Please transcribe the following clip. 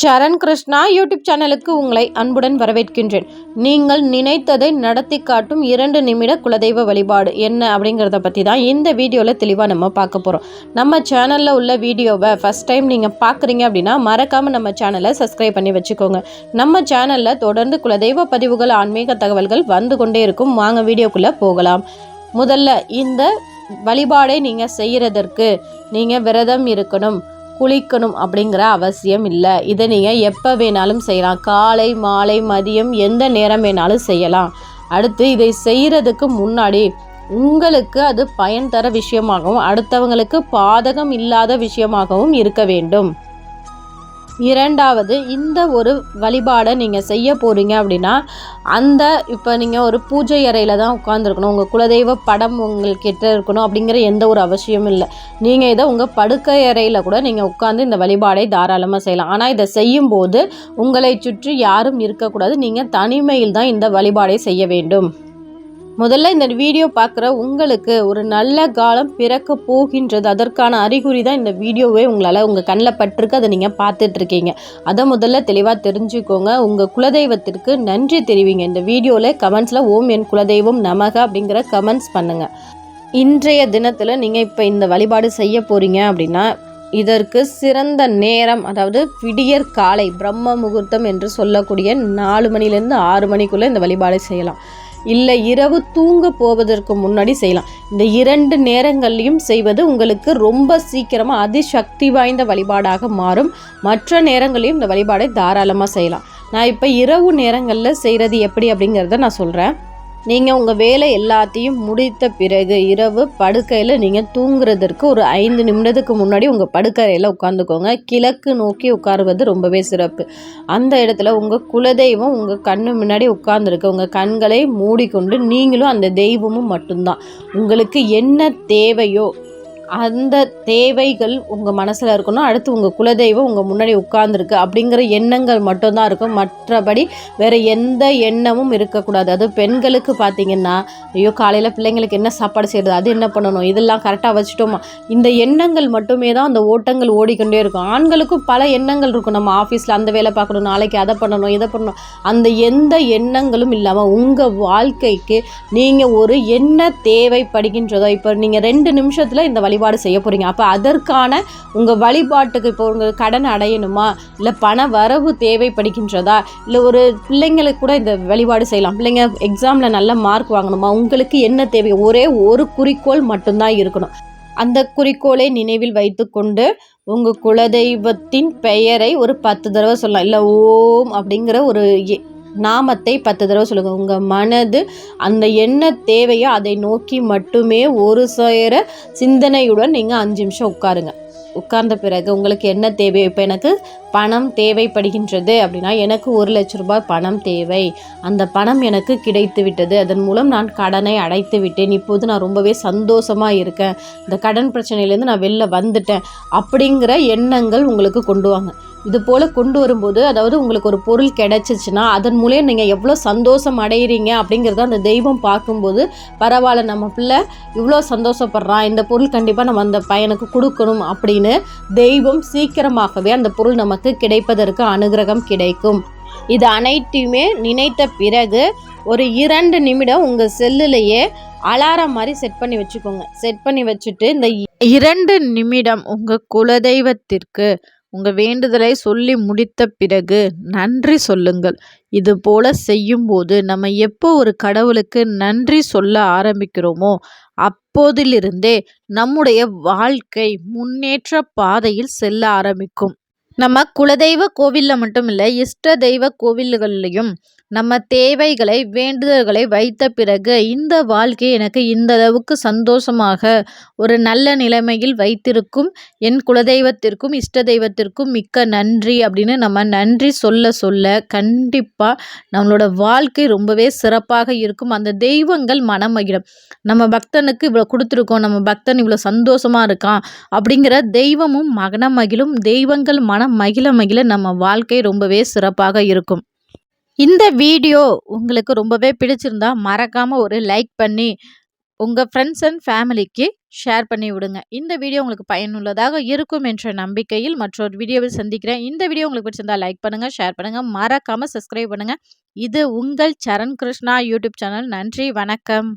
சரண் Krishna YouTube சேனலுக்கு உங்களை அன்புடன் வரவேற்கின்றேன். நீங்கள் நினைத்ததை நடத்தி காட்டும் இரண்டு நிமிட குலதெய்வ வழிபாடு என்ன அப்படிங்கிறத பற்றி தான் இந்த வீடியோவில் தெளிவாக நம்ம பார்க்க போகிறோம் நம்ம சேனலில் உள்ள வீடியோவை ஃபஸ்ட் டைம் நீங்கள் பார்க்குறீங்க அப்படின்னா மறக்காமல் நம்ம சேனலை சப்ஸ்கிரைப் பண்ணி வச்சுக்கோங்க. நம்ம சேனலில் தொடர்ந்து குலதெய்வ பதிவுகள் ஆன்மீக தகவல்கள் வந்து கொண்டே இருக்கும். வாங்க வீடியோக்குள்ளே போகலாம். முதல்ல இந்த வழிபாடை நீங்கள் செய்கிறதற்கு நீங்கள் விரதம் இருக்கணும். குளிக்கணும் அப்படிங்கிற அவசியம் இல்லை. இதை நீங்கள் எப்போ வேணாலும் செய்யலாம். காலை மாலை மதியம் எந்த நேரம் வேணாலும் செய்யலாம். அடுத்து இதை செய்கிறதுக்கு முன்னாடி உங்களுக்கு அது பயன் தர விஷயமாகவும் அடுத்தவங்களுக்கு பாதகம் இல்லாத விஷயமாகவும் இருக்க வேண்டும். இரண்டாவது இந்த ஒரு வழிபாடை நீங்கள் செய்ய போகிறீங்க அப்படின்னா அந்த இப்போ நீங்கள் ஒரு பூஜை அறையில் தான் உட்காந்துருக்கணும் உங்கள் குலதெய்வ படம் உங்கள்கிட்ட இருக்கணும் அப்படிங்கிற எந்த ஒரு அவசியமும் இல்லை. நீங்கள் இதை உங்கள் படுக்கை அறையில் கூட நீங்கள் உட்காந்து இந்த வழிபாடை தாராளமாக செய்யலாம். ஆனால் இதை செய்யும்போது உங்களை சுற்றி யாரும் இருக்கக்கூடாது. நீங்கள் தனிமையில் தான் இந்த வழிபாடை செய்ய வேண்டும். முதல்ல இந்த வீடியோ பார்க்குற உங்களுக்கு ஒரு நல்ல காலம் பிறக்க போகின்றது. அதற்கான அறிகுறி தான் இந்த வீடியோவே உங்களால் உங்கள் கண்ணில் பட்டிருக்கு. அதை நீங்கள் பார்த்துட்ருக்கீங்க. அதை முதல்ல தெளிவாக தெரிஞ்சுக்கோங்க. உங்கள் குலதெய்வத்திற்கு நன்றி தெரிவிங்க. இந்த வீடியோவில் கமெண்ட்ஸில் ஓம் என் குலதெய்வம் நமக அப்படிங்கிற கமெண்ட்ஸ் பண்ணுங்கள் இன்றைய தினத்தில் நீங்கள் இப்போ இந்த வழிபாடு செய்ய போகிறீங்க அப்படின்னா இதற்கு சிறந்த நேரம் அதாவது விடியற் காலை பிரம்ம முகூர்த்தம் என்று சொல்லக்கூடிய நாலு மணிலேருந்து ஆறு மணிக்குள்ளே இந்த வழிபாடு செய்யலாம். இல்லை இரவு தூங்க போவதற்கு முன்னாடி செய்யலாம். இந்த இரண்டு நேரங்கள்லையும் செய்வது உங்களுக்கு ரொம்ப சீக்கிரமாக அதிசக்தி வாய்ந்த வழிபாடாக மாறும். மற்ற நேரங்களையும் இந்த வழிபாடை தாராளமாக செய்யலாம். நான் இப்போ இரவு நேரங்களில் செய்கிறது எப்படி அப்படிங்கிறத நான் சொல்கிறேன் நீங்கள் உங்கள் வேலை எல்லாத்தையும் முடித்த பிறகு இரவு படுக்கையில் நீங்கள் தூங்குறதற்கு ஒரு ஐந்து நிமிடத்துக்கு முன்னாடி உங்கள் படுக்கையில் உட்காந்துக்கோங்க கிழக்கு நோக்கி உட்காருவது ரொம்பவே சிறப்பு. அந்த இடத்துல உங்கள் குலதெய்வம் உங்கள் கண்ணு முன்னாடி உட்காந்துருக்கு உங்கள் கண்களை மூடிக்கொண்டு நீங்களும் அந்த தெய்வமும் மட்டும்தான். உங்களுக்கு என்ன தேவையோ அந்த தேவைகள் உங்கள் மனசில் இருக்கணும். அடுத்து உங்கள் குலதெய்வம் உங்கள் முன்னாடி உட்கார்ந்துருக்கு அப்படிங்கிற எண்ணங்கள் மட்டும்தான் இருக்கும். மற்றபடி வேறு எந்த எண்ணமும் இருக்கக்கூடாது. அது பெண்களுக்கு பார்த்திங்கன்னா ஐயோ காலையில் பிள்ளைங்களுக்கு என்ன சாப்பாடு செய்கிறது அது என்ன பண்ணணும்? இதெல்லாம் கரெக்டாக வச்சுட்டோமா? இந்த எண்ணங்கள் மட்டுமே தான் அந்த ஓட்டங்கள் ஓடிக்கொண்டே இருக்கும். ஆண்களுக்கும் பல எண்ணங்கள் இருக்கும். நம்ம ஆஃபீஸில் அந்த வேலை பார்க்கணும் நாளைக்கு அதை பண்ணணும் இதை பண்ணணும். அந்த எந்த எண்ணங்களும் இல்லாமல் உங்கள் வாழ்க்கைக்கு நீங்கள் ஒரு என்ன தேவைப்படுகின்றதோ இப்போ நீங்கள் ரெண்டு நிமிஷத்தில் இந்த வழி வழிபாடு செய்ய போகிறீங்க அப்போ அதற்கான உங்கள் வழிபாட்டுக்கு இப்போ உங்கள் கடன் அடையணுமா? இல்லை பண வரவு தேவைப்படுகின்றதா? இல்லை ஒரு பிள்ளைங்களுக்கு கூட இந்த வழிபாடு செய்யலாம். பிள்ளைங்க எக்ஸாமில் நல்ல மார்க் வாங்கணுமா? உங்களுக்கு என்ன தேவை? ஒரே ஒரு குறிக்கோள் மட்டும்தான் இருக்கணும். அந்த குறிக்கோளை நினைவில் வைத்துக்கொண்டு உங்கள் குலதெய்வத்தின் பெயரை ஒரு பத்து தடவை சொல்லலாம். இல்லை ஓம் அப்படிங்கிற ஒரு நாமத்தை பத்து தடவை சொல்லுங்கள் உங்கள் மனது அந்த என்ன தேவையோ அதை நோக்கி மட்டுமே ஒரு சேர சிந்தனையுடன் நீங்கள் அஞ்சு நிமிஷம் உட்காருங்க. உட்கார்ந்த பிறகு உங்களுக்கு என்ன தேவை இப்போ எனக்கு பணம் தேவைப்படுகின்றது அப்படின்னா எனக்கு ஒரு லட்ச ரூபாய் பணம் தேவை. அந்த பணம் எனக்கு கிடைத்து விட்டது. அதன் மூலம் நான் கடனை அடைத்து விட்டேன். இப்போது நான் ரொம்பவே சந்தோஷமாக இருக்கேன். இந்த கடன் பிரச்சனையிலேருந்து நான் வெளில வந்துட்டேன் அப்படிங்கிற எண்ணங்கள் உங்களுக்கு கொண்டு வாங்க. இது போல் கொண்டு வரும்போது அதாவது உங்களுக்கு ஒரு பொருள் கிடைச்சிச்சுன்னா அதன் மூலியம் நீங்கள் எவ்வளோ சந்தோஷம் அடையிறீங்க அப்படிங்கிறத அந்த தெய்வம் பார்க்கும்போது பரவாயில்ல நம்ம பிள்ளை இவ்வளோ சந்தோஷப்படுறான் இந்த பொருள் கண்டிப்பாக நம்ம அந்த பையனுக்கு கொடுக்கணும் அப்படின்னு தெய்வம் சீக்கிரமாகவே அந்த பொருள் நமக்கு கிடைப்பதற்கு அனுகிரகம் கிடைக்கும். இது அனைத்தையுமே நினைத்த பிறகு ஒரு இரண்டு நிமிடம் உங்கள் செல்லுலேயே அலாரம் மாதிரி செட் பண்ணி வச்சுக்கோங்க. செட் பண்ணி வச்சுட்டு இந்த இரண்டு நிமிடம் உங்கள் குலதெய்வத்திற்கு உங்கள் வேண்டுதலை சொல்லி முடித்த பிறகு நன்றி சொல்லுங்கள். இது போல செய்யும்போது நம்ம எப்போ ஒரு கடவுளுக்கு நன்றி சொல்ல ஆரம்பிக்கிறோமோ அப்போதிலிருந்தே நம்முடைய வாழ்க்கை முன்னேற்ற பாதையில் செல்ல ஆரம்பிக்கும். நம்ம குலதெய்வ கோவிலில் மட்டும் இல்லை இஷ்ட தெய்வ கோவில்கள்லையும் நம்ம தேவைகளை வேண்டுதல்களை வைத்த பிறகு இந்த வாழ்க்கை எனக்கு இந்த அளவுக்கு சந்தோஷமாக ஒரு நல்ல நிலைமையில் வைத்திருக்கும் என் குலதெய்வத்திற்கும் இஷ்ட தெய்வத்திற்கும் மிக்க நன்றி அப்படின்னு நம்ம நன்றி சொல்ல சொல்ல கண்டிப்பாக நம்மளோட வாழ்க்கை ரொம்பவே சிறப்பாக இருக்கும். அந்த தெய்வங்கள் மனம் மகிழும் நம்ம பக்தனுக்கு இவ்வளோ கொடுத்துருக்கோம் நம்ம பக்தன் இவ்வளோ சந்தோஷமாக இருக்கான் அப்படிங்கிற தெய்வமும் மகன மகிழும் தெய்வங்கள் மனம் மகிழ மகிழ நம்ம வாழ்க்கை ரொம்பவே சிறப்பாக இருக்கும். இந்த வீடியோ உங்களுக்கு ரொம்பவே பிடிச்சிருந்தா மறக்காமல் ஒரு லைக் பண்ணி உங்கள் ஃப்ரெண்ட்ஸ் அண்ட் ஃபேமிலிக்கு ஷேர் பண்ணி விடுங்க. இந்த வீடியோ உங்களுக்கு பயனுள்ளதாக இருக்கும் என்ற நம்பிக்கையில் மற்றொரு வீடியோவில் சந்திக்கிறேன். இந்த வீடியோ உங்களுக்கு பிடிச்சிருந்தா லைக் பண்ணுங்கள் ஷேர் பண்ணுங்கள் மறக்காமல் சப்ஸ்கிரைப் பண்ணுங்கள் இது உங்கள் சரண் கிருஷ்ணா யூடியூப் சேனல். நன்றி வணக்கம்.